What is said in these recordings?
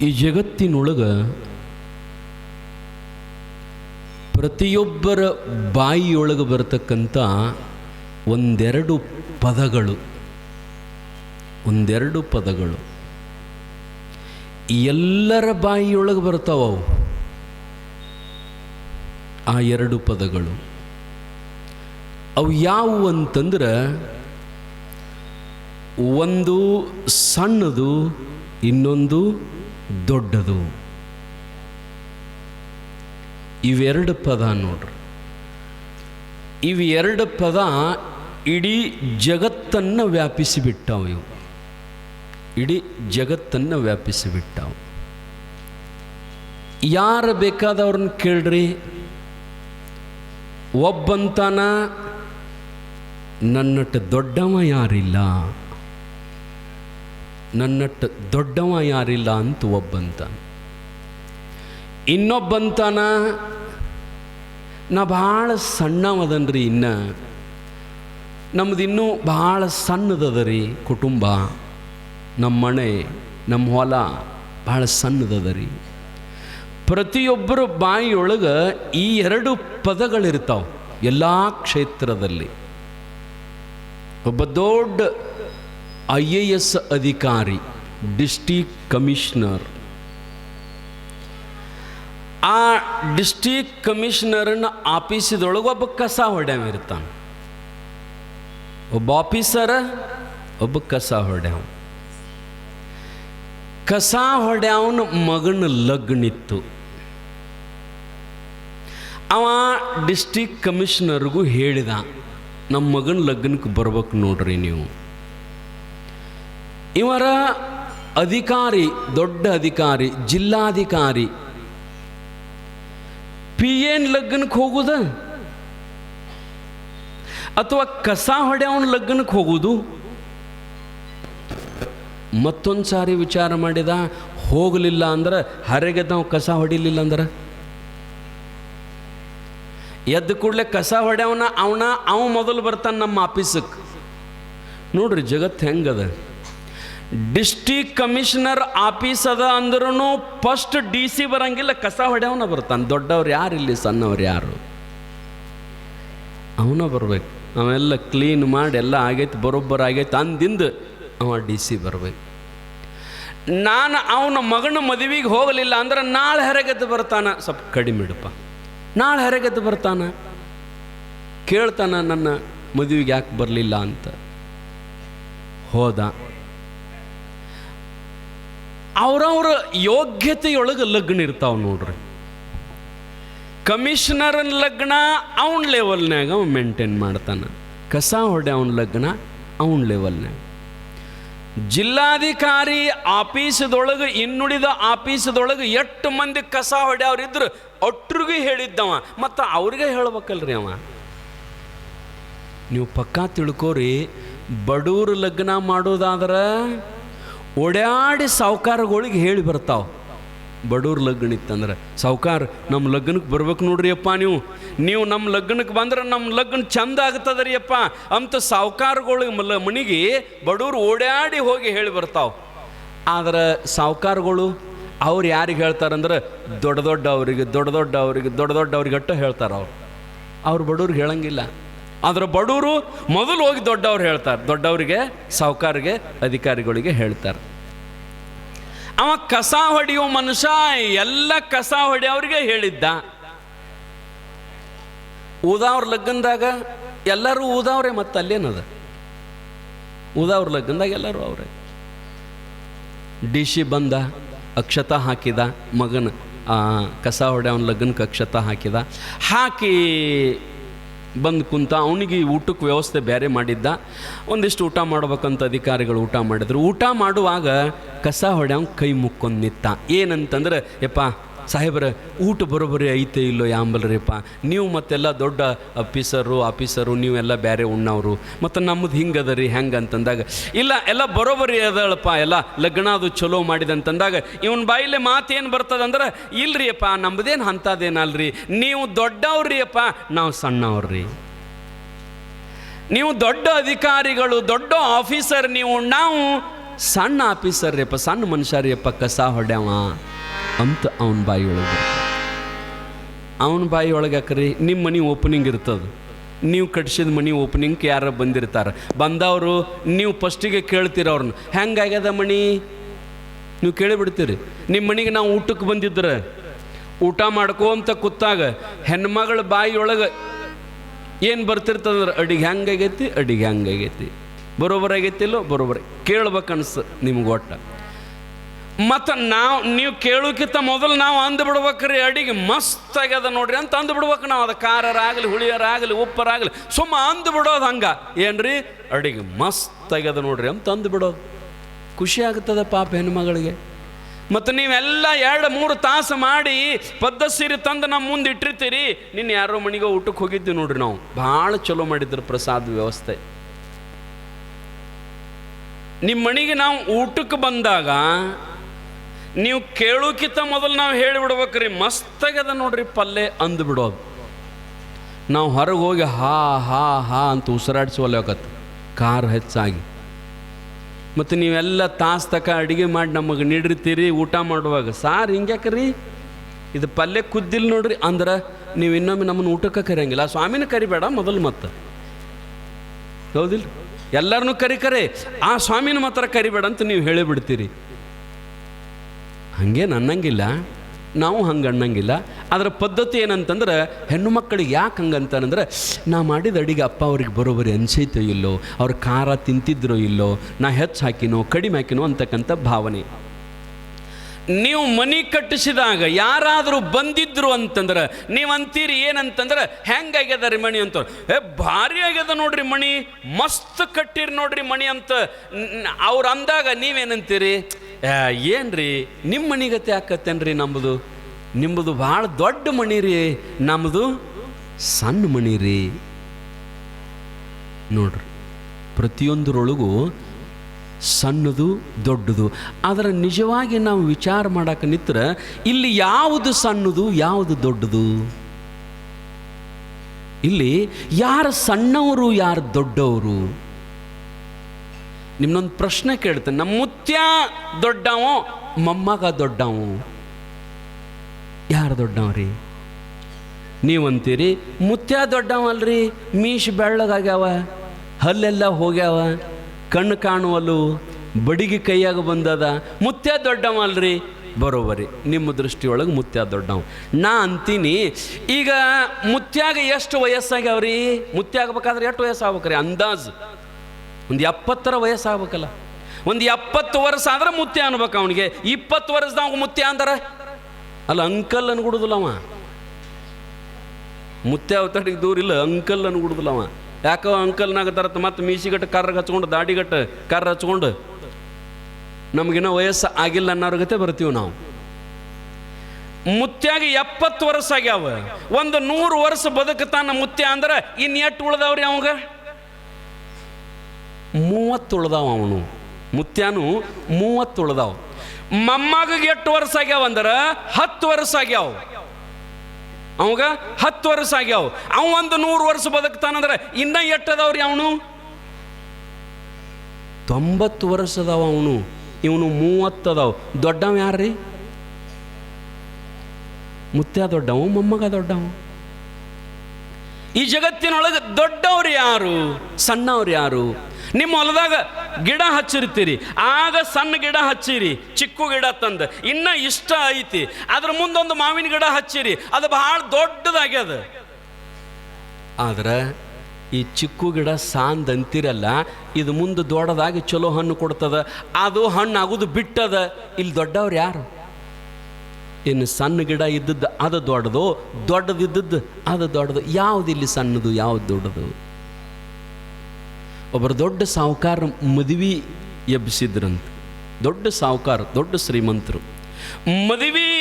ಈ ಜಗತ್ತಿನೊಳಗೆ ಪ್ರತಿಯೊಬ್ಬರ ಬಾಯಿಯೊಳಗೆ ಬರತಕ್ಕಂಥ ಒಂದೆರಡು ಪದಗಳು. ಒಂದೆರಡು ಪದಗಳು. ಎಲ್ಲರ ಬಾಯಿಯೊಳಗೆ ಬರ್ತಾವ ಅವು. ಆ ಎರಡು ಪದಗಳು. ಅವು ಯಾವುವು ಅಂತಂದ್ರೆ ಒಂದು ಸಣ್ಣದು ಇನ್ನೊಂದು ದೊಡ್ಡದು. ಇವೆರಡು ಪದ ನೋಡ್ರಿ. ಇವೆರಡು ಪದ ಇಡೀ ಜಗತ್ತನ್ನು ವ್ಯಾಪಿಸಿಬಿಟ್ಟಾವು ಇವು. ಇಡೀ ಜಗತ್ತನ್ನು ವ್ಯಾಪಿಸಿಬಿಟ್ಟಾವು. ಯಾರು ಬೇಕಾದವ್ರನ್ನ ಕೇಳ್ರಿ? ಒಬ್ಬಂತನ ನನ್ನಟ್ಟು ದೊಡ್ಡವ ಯಾರಿಲ್ಲ? ನನ್ನಟ್ಟು ದೊಡ್ಡವ ಯಾರಿಲ್ಲ ಅಂತ ಒಬ್ಬಂತ ಇನ್ನೊಬ್ಬಂತನ, ನಾ ಭಾಳ ಸಣ್ಣವದನ್ರಿ ಇನ್ನ. ನಮ್ದು ಇನ್ನೂ ಭಾಳ ಸಣ್ಣದದ ರೀ ಕುಟುಂಬ ನಮ್ಮ ಮನೆ ನಮ್ಮ ಹೊಲ ಭಾಳ ಸಣ್ಣದದ ರೀ ಪ್ರತಿಯೊಬ್ಬರ ಬಾಯಿಯೊಳಗೆ ಈ ಎರಡು ಪದಗಳಿರ್ತಾವೆ, ಎಲ್ಲ ಕ್ಷೇತ್ರದಲ್ಲಿ. ಒಬ್ಬ ದೊಡ್ಡ ಐ ಎ ಎಸ್ ಅಧಿಕಾರಿ ಡಿಸ್ಟಿಕ್ ಕಮಿಷನರ್. ಆ ಡಿಸ್ಟಿಕ್ ಕಮಿಷನರ್ನ ಆಫೀಸಿದೊಳಗೆ ಒಬ್ಬ ಕಸ ಹೊಡ್ಯಾವ ಇರ್ತಾನೆ. ಒಬ್ಬ ಆಫೀಸರ, ಒಬ್ಬ ಕಸ ಹೊಡ್ಯಾವ. ಕಸ ಹೊಡ್ಯಾವನ ಮಗನ ಲಗ್ನಿತ್ತು. ಅವ ಡಿಸ್ಟಿಕ್ ಕಮಿಷನರ್ಗೂ ಹೇಳಿದ ನಮ್ಮ ಮಗನ ಲಗ್ನಕ್ಕೆ ಬರ್ಬೇಕು ನೋಡ್ರಿ ನೀವು. ಇವರ ಅಧಿಕಾರಿ, ದೊಡ್ಡ ಅಧಿಕಾರಿ, ಜಿಲ್ಲಾಧಿಕಾರಿ, ಪಿ ಎನ್ ಲಗ್ನಕ್ಕೆ ಹೋಗುದ? ಅಥವಾ ಕಸ ಹೊಡೆಯವನ ಲಗ್ನಕ್ಕೆ ಹೋಗುವುದು ಮತ್ತೊಂದು ಸಾರಿ ವಿಚಾರ ಮಾಡಿದ, ಹೋಗಲಿಲ್ಲ ಅಂದ್ರೆ ಹರೆಗೆ ನಾವು ಕಸ ಹೊಡಿಲಿಲ್ಲ ಅಂದ್ರೆ? ಎದ್ದ ಕೂಡಲೇ ಕಸ ಹೊಡೆಯವನ, ಅವನ, ಅವ ಮೊದಲು ಬರ್ತಾನೆ ನಮ್ಮ ಆಫೀಸಕ್ಕೆ ನೋಡ್ರಿ ಜಗತ್ತು ಹೆಂಗದ? ಡಿಸ್ಟಿಕ್ ಕಮಿಷನರ್ ಆಫೀಸ್ ಅದ ಅಂದ್ರೂ ಫಸ್ಟ್ ಡಿ ಸಿ ಬರಂಗಿಲ್ಲ, ಕಸ ಹೊಡೆಯವನ ಬರ್ತಾನೆ. ದೊಡ್ಡವ್ರು ಯಾರು ಇಲ್ಲಿ, ಸಣ್ಣವ್ರು ಯಾರು? ಅವನ ಬರ್ಬೇಕು. ಅವೆಲ್ಲ ಕ್ಲೀನ್ ಮಾಡಿ ಎಲ್ಲ ಆಗೈತೆ, ಬರೋಬ್ಬರ ಆಗೈತೆ ಅಂದಿಂದ ಅವ ಡಿ ಸಿ ಬರ್ಬೇಕು. ನಾನು ಅವನ ಮಗನ ಮದುವೆಗೆ ಹೋಗಲಿಲ್ಲ ಅಂದ್ರೆ ನಾಳೆ ಹೆರಗೆದ್ದು ಬರ್ತಾನ. ಸ್ವಲ್ಪ ಕಡಿಮೆ ಇಡಪ್ಪ. ನಾಳೆ ಹೆರಗೆದ್ದು ಬರ್ತಾನ. ಕೇಳ್ತಾನ ನನ್ನ ಮದುವೆಗೆ ಯಾಕೆ ಬರಲಿಲ್ಲ ಅಂತ. ಹೋದ. ಅವ್ರವ್ರ ಯೋಗ್ಯತೆಯೊಳಗೆ ಲಗ್ನ ಇರ್ತಾವ ನೋಡ್ರಿ. ಕಮಿಷನರನ್ ಲಗ್ನ ಅವನ ಲೆವೆಲ್ನಾಗ ಅವ ಮೇಂಟೈನ್ ಮಾಡ್ತಾನೆ. ಕಸ ಹೊಡೆ ಅವನ ಲಗ್ನ ಅವನ ಲೆವೆಲ್ನಾಗ ಜಿಲ್ಲಾಧಿಕಾರಿ ಆಫೀಸದೊಳಗೆ ಇನ್ನುಳಿದ ಆಫೀಸದೊಳಗೆ ಎಷ್ಟು ಮಂದಿ ಕಸ ಹೊಡ್ಯಾವ್ರಿದ್ರು ಒಟ್ರಿಗೂ ಹೇಳಿದ್ದವ. ಮತ್ತು ಅವ್ರಿಗೆ ಹೇಳ್ಬೇಕಲ್ರಿ ಅವ. ನೀವು ಪಕ್ಕಾ ತಿಳ್ಕೋರಿ ಬಡೂರು ಲಗ್ನ ಮಾಡೋದಾದ್ರೆ ಓಡ್ಯಾಡಿ ಸಾವುಕಾರಗಳಿಗೆ ಹೇಳಿ ಬರ್ತಾವೆ. ಬಡವ್ರ ಲಗ್ನ ಇತ್ತಂದ್ರೆ, ಸಾವುಕಾರ ನಮ್ಮ ಲಗ್ನಕ್ಕೆ ಬರ್ಬೇಕು ನೋಡ್ರಿ ಅಪ್ಪ ನೀವು. ನೀವು ನಮ್ಮ ಲಗ್ನಕ್ಕೆ ಬಂದ್ರೆ ನಮ್ಮ ಲಗ್ನ ಚಂದ ಆಗ್ತದ ರೀ ಅಪ್ಪ ಅಂತ ಸಾವುಕಾರಗಳಿಗೆ ಮನೆಗೆ ಬಡವ್ರು ಓಡ್ಯಾಡಿ ಹೋಗಿ ಹೇಳಿ ಬರ್ತಾವೆ. ಆದ್ರೆ ಸಾವುಕಾರಗಳು, ಅವ್ರು ಯಾರಿಗೆ ಹೇಳ್ತಾರಂದ್ರೆ, ದೊಡ್ಡ ದೊಡ್ಡ ಅವರಿಗೆ, ದೊಡ್ಡ ದೊಡ್ಡ ಅವರಿಗೆ, ದೊಡ್ಡ ದೊಡ್ಡ ಅವ್ರಿಗೆ ಅಟ್ಟ ಹೇಳ್ತಾರೆ ಅವ್ರು. ಅವ್ರು ಬಡವ್ರಿಗೆ ಹೇಳಂಗಿಲ್ಲ. ಆದ್ರೆ ಬಡವರು ಮೊದಲು ಹೋಗಿ ದೊಡ್ಡವ್ರು ಹೇಳ್ತಾರೆ. ದೊಡ್ಡವರಿಗೆ, ಸಾಹುಕಾರಿಗೆ, ಅಧಿಕಾರಿಗಳಿಗೆ ಹೇಳ್ತಾರೆ. ಅವ ಕಸ ಹೊಡೆಯುವ ಮನುಷ್ಯ ಎಲ್ಲ ಕಸ ಹೊಡೆಯವ್ರಿಗೆ ಹೇಳಿದ್ದ. ಊದಾವ್ರ ಲಗ್ನದಾಗ ಎಲ್ಲರೂ ಊದಾವ್ರೆ ಮತ್ತೆ ಅಲ್ಲೇನದ? ಊದಾವ್ರ ಲಗ್ನದಾಗ ಎಲ್ಲರೂ ಅವರೇ. ಡಿ ಸಿ ಬಂದ, ಅಕ್ಷತ ಹಾಕಿದ ಮಗನ ಕಸ ಹೊಡೆಯವನ ಲಗ್ನಕ್ಕೆ ಅಕ್ಷತ ಹಾಕಿದ. ಹಾಕಿ ಬಂದು ಕುಂತ ಅವನಿಗೆ ಊಟಕ್ಕೆ ವ್ಯವಸ್ಥೆ ಬೇರೆ ಮಾಡಿದ್ದ. ಒಂದಿಷ್ಟು ಊಟ ಮಾಡ್ಬೇಕಂತ ಅಧಿಕಾರಿಗಳು ಊಟ ಮಾಡಿದ್ರು. ಊಟ ಮಾಡುವಾಗ ಕಸ ಹೊಡೆಯವ್ ಕೈ ಮುಕ್ಕೊಂಡು ನಿತ್ತ ಏನಂತಂದ್ರೆ, ಯಪ್ಪ ಸಾಹೇಬ್ರ, ಊಟ ಬರೋಬ್ಬರಿ ಐತೆ ಇಲ್ಲೋ ಯಾಂಬಲ್ರಿಪ್ಪ? ನೀವು ಮತ್ತೆಲ್ಲ ದೊಡ್ಡ ಆಫೀಸರು ಆಫೀಸರು, ನೀವೆಲ್ಲ ಬೇರೆ ಉಣ್ಣವರು. ಮತ್ತು ನಮ್ಮದು ಹಿಂಗದ ರೀ ಹೆಂಗೆ ಅಂತಂದಾಗ ಇಲ್ಲ, ಎಲ್ಲ ಬರೋಬ್ಬರಿ ಅದಳಪ್ಪ, ಎಲ್ಲ ಲಗ್ನ ಅದು ಚಲೋ ಮಾಡಿದಂತಂದಾಗ, ಇವನ್ ಬಾಯಿಲೆ ಮಾತೇನು ಬರ್ತದಂದ್ರೆ ಇಲ್ರಿ ಅಪ್ಪ ನಮ್ಮದೇನು ಅಂಥದ್ದೇನಲ್ರಿ? ನೀವು ದೊಡ್ಡವ್ರಿ ಅಪ್ಪ ನಾವು ಸಣ್ಣವ್ರಿ. ನೀವು ದೊಡ್ಡ ಅಧಿಕಾರಿಗಳು, ದೊಡ್ಡ ಆಫೀಸರ್ ನೀವು, ನಾವು ಸಣ್ಣ ಆಫೀಸರ್ ರೀಪ್ಪ ಸಣ್ಣ ಮನುಷ್ಯ ರೀಪ್ಪ ಕಸ ಹೊಡ್ಯಾವ. ಅಂತ ಅವನ ಬಾಯಿಯೊಳಗೆ ಅವನ ಬಾಯಿಯೊಳಗೆ ಯಾಕ್ರಿ ನಿಮ್ಮ ಮನೆ ಓಪನಿಂಗ್ ಇರ್ತದೆ. ನೀವು ಕಟ್ಸಿದ ಮನೆ ಓಪನಿಂಗ್ ಯಾರ ಬಂದಿರ್ತಾರೆ. ಬಂದವರು ನೀವು ಫಸ್ಟಿಗೆ ಕೇಳ್ತೀರ ಅವ್ರನ್ನ ಹೆಂಗಾಗ್ಯದ ಮಣಿ? ನೀವು ಕೇಳಿಬಿಡ್ತೀರಿ ನಿಮ್ಮ ಮನೆಗೆ ನಾವು ಊಟಕ್ಕೆ ಬಂದಿದ್ರೆ, ಊಟ ಮಾಡ್ಕೋಂತ ಕೂತಾಗ ಹೆಣ್ಮಗಳ ಬಾಯಿಯೊಳಗೆ ಏನು ಬರ್ತಿರ್ತದಂದ್ರೆ ಅಡಿಗೆ ಹೆಂಗಾಗೈತಿ ಅಡಿಗೆ ಹೆಂಗಾಗೈತಿ ಬರೋಬರಾಗೈತಿಲ್ಲೋ? ಬರೋಬರ ಬರೋಬರ್ ಕೇಳ್ಬೇಕು ಅನ್ಸ ನಿಮ್ಗೆ ಒಟ್ಟ. ಮತ್ತು ನಾವು, ನೀವು ಕೇಳೋಕ್ಕಿಂತ ಮೊದಲು ನಾವು ಅಂದು ಬಿಡ್ಬೇಕ್ರಿ, ಅಡಿಗೆ ಮಸ್ತ್ ಆಗ್ಯದ ನೋಡ್ರಿ ಅಂತ ಅಂದು ಬಿಡ್ಬೇಕು ನಾವು. ಅದು ಖಾರರಾಗಲಿ, ಹುಳಿಯರಾಗಲಿ, ಉಪ್ಪರಾಗಲಿ, ಸುಮ್ಮ ಅಂದು ಬಿಡೋದು ಹಂಗ. ಏನ್ರಿ? ಅಡಿಗೆ ಮಸ್ತ್ ಆಗ್ಯದ ನೋಡ್ರಿ ಅಂತ ಅಂದು ಬಿಡೋದು. ಖುಷಿ ಆಗ್ತದೆ ಪಾಪ ಹೆಣ್ಮಗಳಿಗೆ. ಮತ್ತು ನೀವೆಲ್ಲ ಎರಡು, ಮೂರು ತಾಸು ಮಾಡಿ ಪದ್ದ ಸೀರೆ ತಂದು ನಮ್ಮ ಮುಂದೆ ಇಟ್ಟಿರ್ತೀರಿ. ನಿನ್ನ ಯಾರೋ ಮನೆಗೆ ಊಟಕ್ಕೆ ಹೋಗಿದ್ದೀವಿ ನೋಡ್ರಿ ನಾವು. ಭಾಳ ಚಲೋ ಮಾಡಿದ್ರು ಪ್ರಸಾದ ವ್ಯವಸ್ಥೆ. ನಿಮ್ಮ ಮನೆಗೆ ನಾವು ಊಟಕ್ಕೆ ಬಂದಾಗ ನೀವು ಕೇಳೋಕ್ಕಿಂತ ಮೊದಲು ನಾವು ಹೇಳಿಬಿಡ್ಬೇಕ್ರಿ ಮಸ್ತಾಗ್ಯದ ನೋಡ್ರಿ ಪಲ್ಲೆ ಅಂದ್ಬಿಡೋದು ನಾವು ಹೊರಗೆ ಹೋಗಿ ಹಾ ಹಾ ಹಾ ಅಂತ ಉಸಿರಾಡಿಸ್ಕೊಲ್ಯಾವಕತ್ತ ಖಾರ ಹೆಚ್ಚಾಗಿ. ಮತ್ತು ನೀವೆಲ್ಲ ತಾಸು ತಕ ಅಡುಗೆ ಮಾಡಿ ನಮಗೆ ನೀಡಿರ್ತೀರಿ, ಊಟ ಮಾಡುವಾಗ. ಸಾರ್ ಹಿಂಗ್ಯಾಕ್ರಿ? ಇದು ಪಲ್ಯ ಕುದ್ದಿಲ್ಲ ನೋಡ್ರಿ, ಅಂದ್ರೆ ನೀವು ಇನ್ನೊಮ್ಮೆ ನಮ್ಮನ್ನು ಊಟಕ್ಕೆ ಕರೆಯಂಗಿಲ್ಲ. ಸ್ವಾಮಿನ ಕರಿಬೇಡ ಮೊದಲು ಮತ್ತೆ. ಹೌದಿಲ್ಲ ಎಲ್ಲರನ್ನೂ ಕರಿ ಕರೆ. ಆ ಸ್ವಾಮಿನ ಮಾತ್ರ ಕರಿಬೇಡ ಅಂತ ನೀವು ಹೇಳಿಬಿಡ್ತೀರಿ. ಹಂಗೇನು ಅನ್ನಂಗಿಲ್ಲ ನಾವು ಹಂಗೆ ಅನ್ನಂಗಿಲ್ಲ. ಅದರ ಪದ್ಧತಿ ಏನಂತಂದ್ರೆ, ಹೆಣ್ಣು ಮಕ್ಕಳಿಗೆ ಯಾಕೆ ಹಂಗಂತಾನಂದ್ರೆ ನಾ ಮಾಡಿದ ಅಡಿಗೆ ಅಪ್ಪ ಅವ್ರಿಗೆ ಬರೋಬರಿ ಅನಿಸೈತೋ ಇಲ್ಲೋ, ಅವ್ರ ಖಾರ ತಿಂತಿದ್ರೋ ಇಲ್ಲೋ, ನಾ ಹೆಚ್ಚು ಹಾಕಿನೋ, ಕಡಿಮೆ ಹಾಕಿನೋ ಅಂತಕ್ಕಂಥ ಭಾವನೆ. ನೀವು ಮನೆ ಕಟ್ಟಿಸಿದಾಗ ಯಾರಾದರೂ ಬಂದಿದ್ರು ಅಂತಂದ್ರೆ ನೀವು ಅಂತೀರಿ ಏನಂತಂದ್ರೆ, ಹೆಂಗಾಗ್ಯದ ರೀ ಮಣಿ? ಅಂತ ಏ, ಭಾರಿ ಆಗ್ಯದ ನೋಡ್ರಿ ಮಣಿ, ಮಸ್ತ್ ಕಟ್ಟಿರಿ ನೋಡ್ರಿ ಮಣಿ ಅಂತ ಅವ್ರು ಅಂದಾಗ ನೀವೇನಂತೀರಿ? ಏನ್ರಿ? ನಿಮ್ಮ ಮಣಿಗತೆ ಆಕತ್ತೇನ್ರಿ ನಮ್ಮದು ನಿಮ್ಮದು ಭಾಳ ದೊಡ್ಡ ಮಣಿ ರೀ ನಮ್ಮದು ಸಣ್ಣ ಮಣಿ ರೀ. ನೋಡ್ರಿ, ಪ್ರತಿಯೊಂದರೊಳಗೂ ಸಣ್ಣದು ದೊಡ್ಡದು. ಅದರ ನಿಜವಾಗಿ ನಾವು ವಿಚಾರ ಮಾಡಕ್ಕೆ ನಿಂತ್ರೆ ಇಲ್ಲಿ ಯಾವುದು ಸಣ್ಣದು, ಯಾವುದು ದೊಡ್ಡದು? ಇಲ್ಲಿ ಯಾರು ಸಣ್ಣವರು, ಯಾರು ದೊಡ್ಡವರು? ನಿಮ್ಮನ್ನೊಂದು ಪ್ರಶ್ನೆ ಕೇಳ್ತೇನೆ. ನಮ್ಮ ಮುತ್ಯ ದೊಡ್ಡವ, ಮೊಮ್ಮಗ ದೊಡ್ಡವ? ಯಾರು ದೊಡ್ಡವ್ರಿ ನೀವಂತೀರಿ, ಮುತ್ಯ ದೊಡ್ಡವಲ್ರಿ ಮೀಶ್ ಬೆಳ್ಳಗಾಗ್ಯಾವ, ಹಲ್ಲೆಲ್ಲ ಹೋಗ್ಯಾವ, ಕಣ್ಣು ಕಾಣುವಲು ಬಡಿಗೆ ಕೈಯಾಗ ಬಂದದ, ಮುತ್ಯ ದೊಡ್ಡವಲ್ರಿ ಬರೋಬರಿ, ನಿಮ್ಮ ದೃಷ್ಟಿಯೊಳಗೆ ಮುತ್ಯ ದೊಡ್ಡವ. ನಾ ಅಂತೀನಿ, ಈಗ ಮುತ್ಯಾಗ ಎಷ್ಟು ವಯಸ್ಸಾಗ್ಯಾವ್ರಿ? ಮುತ್ಯ ಆಗ್ಬೇಕಾದ್ರೆ ಎಷ್ಟು ವಯಸ್ಸಾಗ್ಬೇಕ್ರಿ? ಅಂದಾಜು. ಒಂದು ಎಪ್ಪತ್ತರ ವಯಸ್ಸಾಗಬೇಕಲ್ಲ. ಒಂದು ಎಪ್ಪತ್ತು ವರ್ಷ ಆದ್ರೆ ಮುತ್ಯ ಅನ್ಬೇಕು ಅವನಿಗೆ. ಇಪ್ಪತ್ತು ನಾವು ಮುತ್ಯ ಅಂದಾರ? ಅಲ್ಲ, ಅಂಕಲ್ ಅನ್ಗುಡುದಿಲ್ಲ ಅವ. ಮುತ್ಯ ಅವತಡಿಗೆ ದೂರ ಇಲ್ಲ, ಅಂಕಲ್ ಅನ್ಗುಡುದಿಲ್ಲ ಅವ. ಯಾಕೋ ಅಂಕಲ್ನಾಗ ತರತ್ ಮತ್ತೆ ಮೀಸಿಗಟ್ಟು ಕರ್ರಗೆ ಹಚ್ಕೊಂಡು, ದಾಡಿಗಟ್ಟು ಕರ್ರ ಹಚ್ಕೊಂಡು, ನಮಗಿನ್ನ ವಯಸ್ಸು ಆಗಿಲ್ಲ ಅನ್ನೋರ್ಗತೆ ಬರ್ತೀವಿ ನಾವು. ಮುತ್ಯಾಗಿ ಎಪ್ಪತ್ತು ವರ್ಷ ಆಗ್ಯಾವ. ಒಂದು ನೂರು ವರ್ಷ ಬದುಕತಾನ ಮುತ್ಯ ಅಂದ್ರೆ ಇನ್ನು ಎಷ್ಟು ಉಳ್ದವ್ರಿ ಅವಂಗ? ಮೂವತ್ತು ಉಳ್ದಾವ ಅವನು ಮುತ್ಯಾನು ಮೂವತ್ತು ಉಳ್ದಾವ ಮೊಮ್ಮಗಿಗೆ ಎಷ್ಟು ವರ್ಷ ಆಗ್ಯಾವ ಅಂದ್ರೆ? ಹತ್ತು ವರ್ಷ ಆಗ್ಯಾವ. ಅವಾಗ ಹತ್ತು ವರ್ಷ ಆಗ್ಯಾವ. ಅವ ಒಂದು ನೂರು ವರ್ಷ ಬದುಕ್ತಾನಂದ್ರೆ ಇನ್ನ ಎಟ್ಟದವ್ರಿ ಅವನು? ತೊಂಬತ್ತು ವರ್ಷದವ ಅವನು. ಇವನು ಮೂವತ್ತದವ ದೊಡ್ಡವ ಯಾರ್ರಿ? ಮುತ್ಯ ದೊಡ್ಡವ, ಮೊಮ್ಮಗ ದೊಡ್ಡವ? ಈ ಜಗತ್ತಿನೊಳಗೆ ದೊಡ್ಡವ್ರು ಯಾರು? ಸಣ್ಣವ್ರು ಯಾರು? ನಿಮ್ಮ ಹೊಲದಾಗ ಗಿಡ ಹಚ್ಚಿರ್ತೀರಿ. ಆಗ ಸಣ್ಣ ಗಿಡ ಹಚ್ಚಿರಿ, ಚಿಕ್ಕು ಗಿಡ ತಂದು. ಇನ್ನ ಇಷ್ಟ ಐತಿ. ಅದ್ರ ಮುಂದೊಂದು ಮಾವಿನ ಗಿಡ ಹಚ್ಚಿರಿ. ಅದು ಬಹಳ ದೊಡ್ಡದಾಗ್ಯದ. ಆದ್ರೆ ಈ ಚಿಕ್ಕು ಗಿಡ ಸಾಂದ್ ಅಂತಿರಲ್ಲ, ಇದು ಮುಂದೆ ದೊಡ್ಡದಾಗಿ ಚಲೋ ಹಣ್ಣು ಕೊಡ್ತದ. ಅದು ಹಣ್ಣು ಆಗೋದು ಬಿಟ್ಟದ. ಇಲ್ಲಿ ದೊಡ್ಡವ್ರು ಯಾರು? ಇನ್ನು ಸಣ್ಣ ಗಿಡ ಇದ್ದದ್ದು ಅದು ದೊಡ್ಡದು, ದೊಡ್ಡದಿದ್ದದ್ದು ಅದು ದೊಡ್ಡದು. ಯಾವ್ದು ಇಲ್ಲಿ ಸಣ್ಣದು, ಯಾವ್ದು ದೊಡ್ಡದು? ಒಬ್ಬರು ದೊಡ್ಡ ಸಾಹುಕಾರ ಮದುವೆ ಎಬ್ಬಿಸಿದ್ರಂತ. ದೊಡ್ಡ ಸಾಹುಕಾರ, ದೊಡ್ಡ ಶ್ರೀಮಂತರು. ಮದುವೆ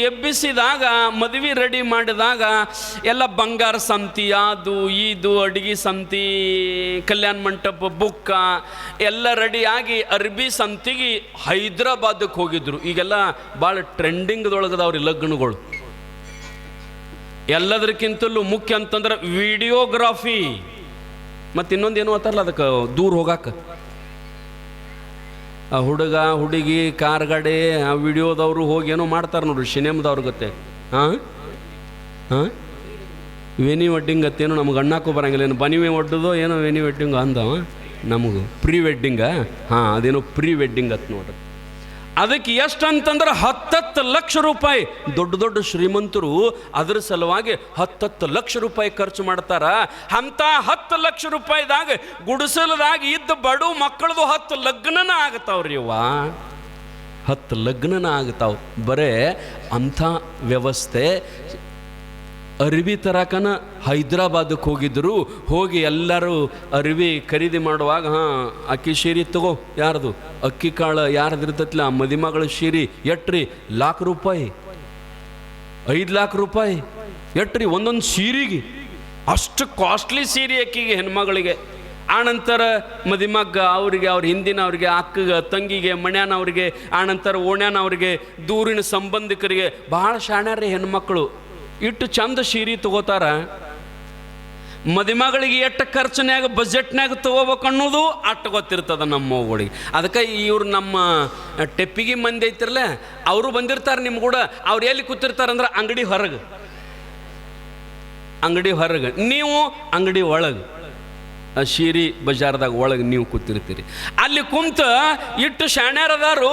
ಎಬ್ಬಿಸಿದಾಗ, ಮದುವೆ ರೆಡಿ ಮಾಡಿದಾಗ ಎಲ್ಲ ಬಂಗಾರ ಸಂತಿ, ಅದು, ಇದು, ಅಡುಗೆ ಸಂತಿ, ಕಲ್ಯಾಣ ಮಂಟಪ, ಬುಕ್ಕ ಎಲ್ಲ ರೆಡಿಯಾಗಿ ಅರ್ಬಿ ಸಂತಿಗೆ ಹೈದ್ರಾಬಾದಕ್ಕೆ ಹೋಗಿದ್ರು. ಈಗೆಲ್ಲ ಭಾಳ ಟ್ರೆಂಡಿಂಗ್ದೊಳಗದವ್ರಿ ಲಗ್ನಗಳು. ಎಲ್ಲದಕ್ಕಿಂತಲೂ ಮುಖ್ಯ ಅಂತಂದ್ರೆ ವಿಡಿಯೋಗ್ರಾಫಿ ಮತ್ತು ಇನ್ನೊಂದು ಏನು ಅಂತಾರಲ್ಲ ಅದಕ್ಕೆ, ದೂರ ಹೋಗಾಕ. ಆ ಹುಡುಗ, ಹುಡುಗಿ ಕಾರ್ ಗಾಡಿ ಆ ವಿಡಿಯೋದವರು ಹೋಗಿ ಏನೋ ಮಾಡ್ತಾರೆ ನೋಡ್ರಿ, ಸಿನಿಮಾದವ್ರ ಗತ್ತೆ ಹಾಂ ಹಾಂ ವೆನಿ ವೆಡ್ಡಿಂಗ್ ಅತ್ತೇನು ನಮ್ಗೆ ಅಣ್ಣಕ್ಕೂ ಬರಂಗಿಲ್ಲ. ಏನು ಬನಿವೆ ಒಡ್ಡದೋ ಏನೋ ವೆನಿ ವೆಡ್ಡಿಂಗ್ ಅಂದವ. ನಮಗೂ ಪ್ರೀ ವೆಡ್ಡಿಂಗ? ಹಾಂ, ಅದೇನೋ ಪ್ರೀ ವೆಡ್ಡಿಂಗ್ ಅತ್ ನೋಡ್ರಿ. ಅದಕ್ಕೆ ಎಷ್ಟು ಅಂತಂದ್ರೆ ಹತ್ತತ್ತು ಲಕ್ಷ ರೂಪಾಯಿ. ದೊಡ್ಡ ದೊಡ್ಡ ಶ್ರೀಮಂತರು ಅದರ ಸಲುವಾಗಿ ಹತ್ತತ್ತು ಲಕ್ಷ ರೂಪಾಯಿ ಖರ್ಚು ಮಾಡ್ತಾರ. ಅಂಥ ಹತ್ತು ಲಕ್ಷ ರೂಪಾಯಿದಾಗ ಗುಡಿಸಲದಾಗ ಇದ್ದ ಬಡು ಮಕ್ಕಳದು ಹತ್ತು ಲಗ್ನನ ಆಗತಾವ್ರಿ ಅವ್ವ ಹತ್ತು ಲಗ್ನನ ಆಗ್ತಾವ. ಬರೇ ಅಂಥ ವ್ಯವಸ್ಥೆ ಅರಿವಿ ತರಕನ ಹೈದ್ರಾಬಾದಕ್ಕೆ ಹೋಗಿದ್ದರು ಹೋಗಿ ಎಲ್ಲರೂ ಅರಿವಿ ಖರೀದಿ ಮಾಡುವಾಗ, ಹಾಂ, ಅಕ್ಕಿ ಶೀರಿ ತಗೋ, ಯಾರ್ದು? ಅಕ್ಕಿ ಕಾಳು ಯಾರ್ದು ಇರ್ತೈತಿಲ್ಲ ಆ ಮದಿಮಗಳ ಶೀರಿ ಎಟ್ರಿ? ಲಾಖ ರೂಪಾಯಿ. ಐದು ಲಾಖ ರೂಪಾಯಿ. ಎಟ್ರಿ? ಒಂದೊಂದು ಸೀರೆಗೆ ಅಷ್ಟು ಕಾಸ್ಟ್ಲಿ ಸೀರೆ ಅಕ್ಕಿಗೆ, ಹೆಣ್ಮಗಳಿಗೆ. ಆನಂತರ ಮದಿಮಗ್ಗ ಅವರಿಗೆ, ಅವ್ರ ಹಿಂದಿನ ಅವ್ರಿಗೆ, ಅಕ್ಕಗೆ, ತಂಗಿಗೆ ಮಣ್ಯಾನವ್ರಿಗೆ ಆನಂತರ ಓಣ್ಯಾನವ್ರಿಗೆ, ದೂರಿನ ಸಂಬಂಧಿಕರಿಗೆ, ಭಾಳ ಶಾಣ್ಯಾರಿ ಹೆಣ್ಮಕ್ಳು. ಇಟ್ಟು ಚಂದ ಸೀರೆ ತಗೋತಾರ. ಮದಿಮಗಳಿಗೆ ಎಷ್ಟು ಖರ್ಚಿನ್ಯಾಗ, ಬಜೆಟ್ನ್ಯಾಗ ತಗೋಬೇಕು ಅನ್ನೋದು ಅಟ್ಟು ಗೊತ್ತಿರ್ತದೆ ನಮ್ಮ ಮಗುಗಳಿಗೆ ಅದಕ್ಕೆ ಇವ್ರು ನಮ್ಮ ಟೆಪ್ಪಿಗೆ ಮಂದಿ ಐತಿರಲ್ಲ, ಅವರು ಬಂದಿರ್ತಾರೆ ನಿಮ್ಮ ಕೂಡ, ಅವ್ರು ಎಲ್ಲಿ ಕೂತಿರ್ತಾರೆ ಅಂದ್ರೆ ಅಂಗಡಿ ಹೊರಗೆ. ಅಂಗಡಿ ಹೊರಗೆ. ನೀವು ಅಂಗಡಿ ಒಳಗೆ. ಶೀರಿ ಬಜಾರ್ದಾಗ ಒಳಗೆ ನೀವು ಕೂತಿರ್ತೀರಿ. ಅಲ್ಲಿ ಕುಂತ ಇಟ್ಟು ಶಾಣ್ಯಾರದಾರು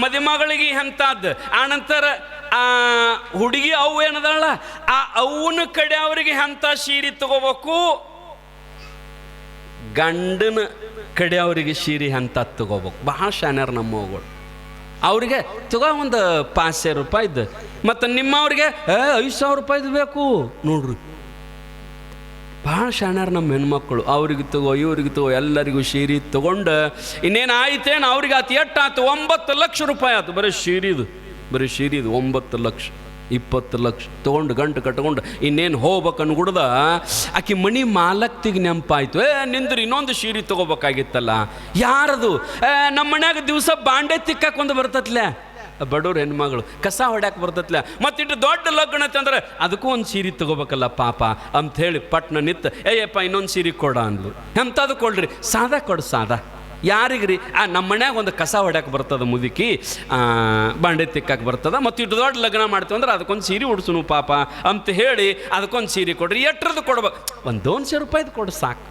ಮದಿಮಗಳಿಗೆ ಎಂಥದ್ದು ಆನಂತರ ಆ ಹುಡುಗಿ ಅವು ಏನದಾಳ? ಆ ಅವನ ಕಡೆ ಅವರಿಗೆ ಎಂಥ ಸೀರೆ ತಗೋಬೇಕು? ಗಂಡನ ಕಡೆ ಅವರಿಗೆ ಸೀರೆ ಎಂಥ ತಗೋಬೇಕು? ಭಾಳ ಶಾನ್ಯಾರ ನಮ್ಮ ಮಗಳು ಅವ್ರಿಗೆ ತಗೋ ಒಂದು ಪಾಂಚ್ ಸಾವಿರ ರೂಪಾಯಿದ್ದು ಮತ್ತು ನಿಮ್ಮವ್ರಿಗೆ ಐದು ಸಾವಿರ ರೂಪಾಯಿದು ಬೇಕು. ನೋಡ್ರಿ. ಭಾಳ ಶಾಣ್ಯಾರ ನಮ್ಮ ಹೆಣ್ಮಕ್ಳು. ಅವ್ರಿಗೆ ತಗೋ, ಇವ್ರಿಗೆ ತಗೋ, ಎಲ್ಲರಿಗೂ ಸೀರೆ ತಗೊಂಡು ಇನ್ನೇನು ಆಯ್ತೇನು ಅವ್ರಿಗೆ ಆತು ಎಟ್ಟಾತು? ಒಂಬತ್ತು ಲಕ್ಷ ರೂಪಾಯಿ ಆಯ್ತು ಬರೀ ಸೀರಿದು. ಬರೀ ಸೀರಿದು ಒಂಬತ್ತು ಲಕ್ಷ, ಇಪ್ಪತ್ತು ಲಕ್ಷ ತೊಗೊಂಡು ಗಂಟು ಕಟ್ಕೊಂಡು ಇನ್ನೇನು ಹೋಗ್ಬೇಕು ಅನ್ಗುಡ್ದ ಆಕೆ ಮಣಿ ಮಾಲಕ್ತಿಗೆ ನೆನಪಾಯ್ತು ಏ, ನಿಂದ್ರಿ, ಇನ್ನೊಂದು ಶೀರಿ ತೊಗೋಬೇಕಾಗಿತ್ತಲ್ಲ. ಯಾರದು? ಏ ನಮ್ಮ ಮನ್ಯಾಗ ದಿವಸ ಬಾಂಡೆ ತಿಕ್ಕಾಕ್ ಒಂದು ಬರ್ತತ್ಲೆ. ಬಡವ್ರ ಹೆಣ್ಮಗಳು, ಕಸ ಹೊಡ್ಯಾಕೆ ಬರ್ತತ್ಲೆ. ಮತ್ತಿಟ್ಟು ದೊಡ್ಡ ಲಗ್ನ ಅಂದ್ರೆ ಅದಕ್ಕೂ ಒಂದು ಸೀರೆ ತಗೋಬೇಕಲ್ಲ ಪಾಪ. ಅಂತ ಹೇಳಿ ಪಟ್ನ ನಿತ್ತ ಏಯಪ್ಪ, ಇನ್ನೊಂದು ಸೀರೆ ಕೊಡ ಅಂದ್ಲು. ಎಂಥದ್ದು ಕೊಡ್ರಿ? ಸಾದಾ ಕೊಡು ಸಾದಾ. ಯಾರಿಗ್ರಿ? ಆ, ನಮ್ಮ ಮನ್ಯಾಗ ಒಂದು ಕಸ ಹೊಡ್ಯಾಕೆ ಬರ್ತದ ಮುದುಕಿ ಬಾಂಡೆ ತಿಕ್ಕಾಕೆ ಬರ್ತದ, ಮತ್ತು ಇಟ್ಟು ದೊಡ್ಡ ಲಗ್ನ ಮಾಡ್ತೀವಿ ಅಂದ್ರೆ ಅದಕ್ಕೊಂದು ಸೀರೆ ಉಡ್ಸುನು ಪಾಪ, ಅಂತ ಹೇಳಿ ಅದಕ್ಕೊಂದು ಸೀರೆ ಕೊಡ್ರಿ, ಎಟ್ರದ್ದು ಕೊಡ್ಬೇಕು ಒಂದು ದೋನ್ಸೆ ರೂಪಾಯಿದು ಕೊಡು ಸಾಕು.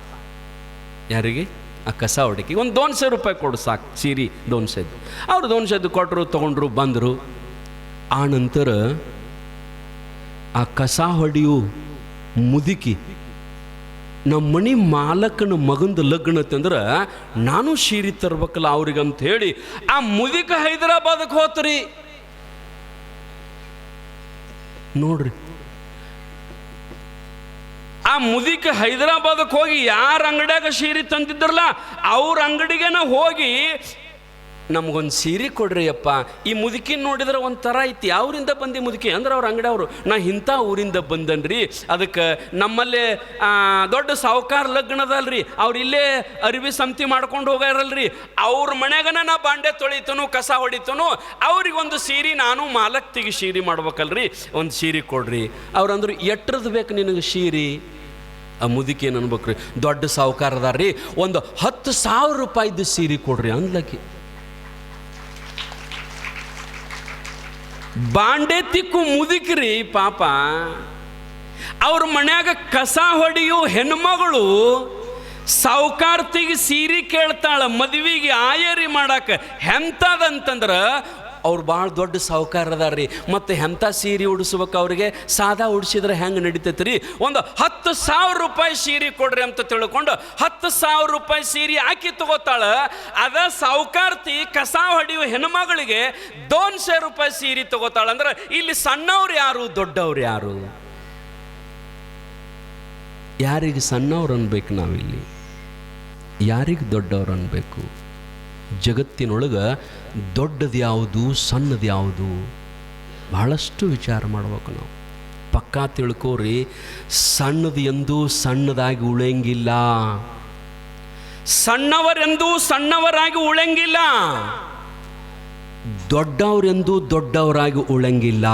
ಯಾರಿಗೆ? ಆ ಕಸ ಹೊಡಕಿ, ಒಂದು ದೋನ್ಸೆ ರೂಪಾಯಿ ಕೊಡು ಸಾಕು, ಸೀರೆ ದೋನ್ಸೆದ್ದು ಅವ್ರು ದೋನ್ಸೆದ್ದು ಕೊಟ್ಟರು ತೊಗೊಂಡ್ರು, ಬಂದರು. ಆ ನಂತರ ಆ ಕಸ ಹೊಡೆಯು ಮುದುಕಿ ನಮ್ಮ ಮನೆ ಮಾಲಕನ ಮಗಂದು ಲಗ್ನ ಅಂತಂದ್ರೆ ನಾನು ಸೀರೆ ತರ್ಬೇಕಲ್ಲ ಅವ್ರಿಗೆ ಅಂತ ಹೇಳಿ, ಆ ಮುದಿಕ ಹೈದರಾಬಾದಕ್ಕೆ ಹೋತ್ರಿ. ನೋಡ್ರಿ. ಆ ಮುದಿಕ ಹೈದರಾಬಾದಕ್ಕೆ ಹೋಗಿ ಯಾರ ಅಂಗಡಿಯಾಗ ಸೀರೆ ತಂದಿದ್ರಲ್ಲ, ಅವ್ರ ಅಂಗಡಿಗೆನ ಹೋಗಿ ನಮಗೊಂದು ಸೀರೆ ಕೊಡ್ರಿ ಅಪ್ಪ ಈ ಮುದುಕಿನ ನೋಡಿದ್ರೆ ಒಂಥರ ಐತಿ. ಅವರಿಂದ ಬಂದು ಮುದುಕಿ? ಅಂದ್ರೆ ಅವ್ರ ಅಂಗಡಿಯವರು ನಾ ಇಂಥ ಊರಿಂದ ಬಂದನ್ರಿ. ಅದಕ್ಕೆ ನಮ್ಮಲ್ಲಿ ದೊಡ್ಡ ಸಾವುಕಾರ ಲಗ್ನದಲ್ರಿ ಅವ್ರು ಇಲ್ಲೇ ಅರಿವಿ ಸಂತಿ ಮಾಡ್ಕೊಂಡು ಹೋಗ್ಯಾರಲ್ರಿ. ಅವ್ರ ಮನೆಗನ ನಾ ಬಾಂಡೆ ತೊಳಿತನು, ಕಸ ಹೊಡಿತನು. ಅವ್ರಿಗೊಂದು ಸೀರೆ ನಾನು ಮಾಲಕ್ತಿಗೆ ಸೀರೆ ಮಾಡ್ಬೇಕಲ್ರಿ. ಒಂದು ಸೀರೆ ಕೊಡ್ರಿ. ಅವ್ರಂದ್ರು ಎಟ್ರದ್ದು ಬೇಕು ನಿನಗೆ ಸೀರೆ? ಆ ಮುದುಕಿ ಏನು ಅನ್ಬೇಕ್ರಿ? ದೊಡ್ಡ ಸಾವುಕಾರ ಅದಾರ್ರಿ. ಒಂದು ಹತ್ತು ಸಾವಿರ ರೂಪಾಯಿದ್ದು ಸೀರೆ ಕೊಡ್ರಿ. ಅಂದ್ಲಕ್ಕಿ ಬಾಂಡೆ ತಿಕ್ಕು ಮುದುಕ್ರಿ ಪಾಪ. ಅವ್ರ ಮನ್ಯಾಗ ಕಸ ಹೊಡೆಯೋ ಹೆಣ್ಮಗಳು ಸಾವುಕಾರ್ತಿಗೆ ಸೀರೆ ಕೇಳ್ತಾಳ, ಮದುವೆಗೆ ಆಯರಿ ಮಾಡಾಕ ಎಂಥದಂತಂದ್ರ ಅವ್ರು ಭಾಳ ದೊಡ್ಡ ಸಾವುಕಾರ ರೀ ಮತ್ತು ಎಂಥ ಸೀರೆ ಉಡಿಸ್ಬೇಕು ಅವ್ರಿಗೆ? ಸಾದಾ ಉಡಿಸಿದ್ರೆ ಹೆಂಗೆ ನಡೀತೈತೆ ರೀ ಒಂದು ಹತ್ತು ಸಾವಿರ ರೂಪಾಯಿ ಸೀರೆ ಕೊಡ್ರಿ ಅಂತ ತಿಳ್ಕೊಂಡು ಹತ್ತು ಸಾವಿರ ರೂಪಾಯಿ ಸೀರೆ ಹಾಕಿ ತಗೋತಾಳ. ಅದ ಸಾಹುಕಾರ್ತಿ ಕಸ ಹೊಡೆಯುವ ಹೆಣ್ಮಗಳಿಗೆ ದೋನ್ಸೆ ರೂಪಾಯಿ ಸೀರೆ ತಗೋತಾಳ ಅಂದ್ರೆ ಇಲ್ಲಿ ಸಣ್ಣವ್ರು ಯಾರು, ದೊಡ್ಡವ್ರು ಯಾರು? ಯಾರಿಗೆ ಸಣ್ಣವ್ರು ಅನ್ಬೇಕು ನಾವಿಲ್ಲಿ? ಯಾರಿಗೆ ದೊಡ್ಡವ್ರು ಅನ್ಬೇಕು? ಜಗತ್ತಿನೊಳಗೆ ದೊಡ್ಡದು ಯಾವುದು ಸಣ್ಣದು ಯಾವುದು ಬಹಳಷ್ಟು ವಿಚಾರ ಮಾಡ್ಬೇಕು ನಾವು. ಪಕ್ಕಾ ತಿಳ್ಕೋರಿ ಸಣ್ಣದು ಎಂದೂ ಸಣ್ಣದಾಗಿ ಉಳಿಯಂಗಿಲ್ಲ. ಸಣ್ಣವರೆಂದೂ ಸಣ್ಣವರಾಗಿ ಉಳಂಗಿಲ್ಲ ದೊಡ್ಡವರೆಂದೂ ದೊಡ್ಡವರಾಗಿ ಉಳಂಗಿಲ್ಲ